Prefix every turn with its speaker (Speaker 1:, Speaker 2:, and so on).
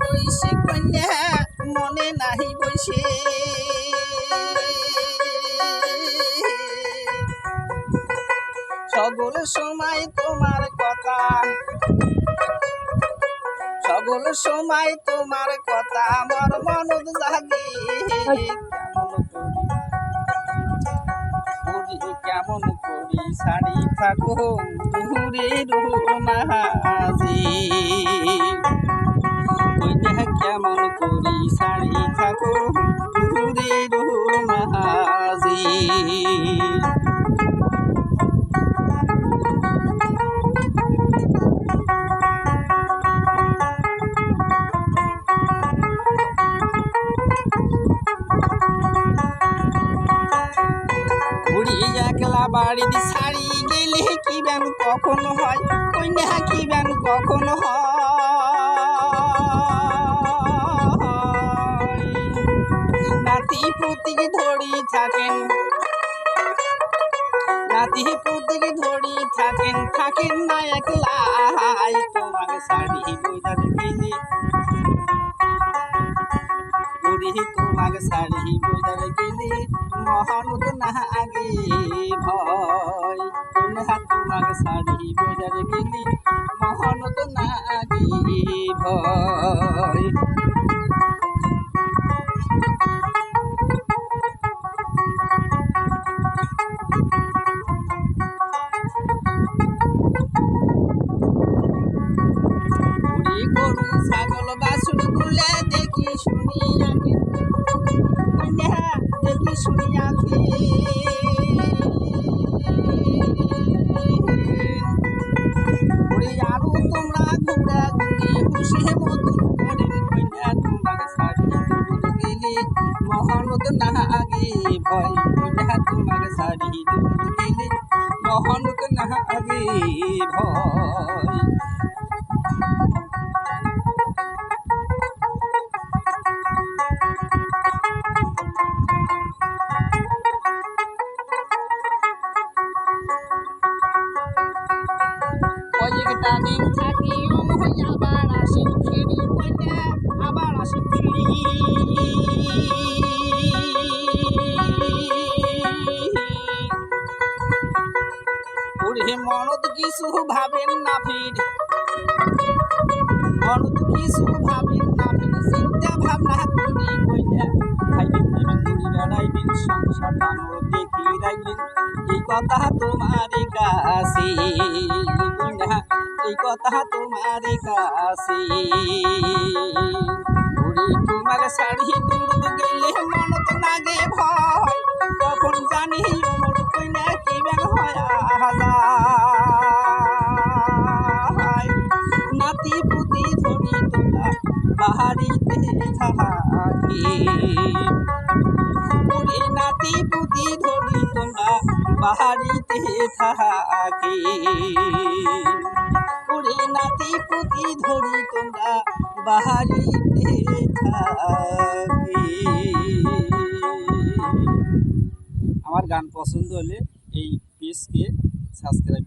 Speaker 1: বৈশে কন্যা মনে নাহি বৈশে সকল সময় তোমার কথা সকল সময় তোমার কথা আমার মনত জাগে। কেমন করি শাড়ি থাকো দূরে মাঝি। কইটা কেমন করি শাড়ি থাকো দূরে মাঝি বুড়ি একলা বাড়িতে শাড়ি গেলে কি ব্যান কখন হয়? কন্যা কি ব্যান কখন হয়? থাকেন। নাতি পুতিক ধরি থাকেন থাকেন না একলা। তোমার শাড়ি বোঝার গেলে বুড়ি তোমার শাড়ি বোঝার গেলে মহানত না আগে ভয়। কন্যা তোমার শাড়ি বোঝার গেলে মহানত না আগে ভয়। ছাগল বাছুরগুলা দেখি শুনি আমি দেখি শুনি আছি আরও, তোমরা ঘুরা ঘুরি হুসে মতন করেন কন্যা তোমার দূর গেলে মহানত না আগে ভয় কন্যা তোমার দূর গেলে মহানত না আগে ভয়। দিন থাকি অমহই আবার আসি ফিরি কইনা আবার আসি ফিরি। ওরে মনত কিছু ভাবেন না ফির। মনত কিছু ভাবেন না ফির, চিন্তা ভাবনা করি কইনা খাইবেন দিবেন ঘুরি বেড়াইবেন সংসার টানো দেখি রাখবেন এই কথা তোমার কাছে এই কথা তোমার কাছে ঘুরি তোমার শাড়ি দূর গেলে মনত নাগে ভয় কখন জানি মোর কইনা কি বের হয় নাতি পুতি ধরি তোমরা বাহারিতে থাকি ওরে নাতি পুতি ধরি তোমরা বাহারিতে থাকি ধরি তোমরা আমার গান পছন্দ হলে এই পেজকে সাবস্ক্রাইব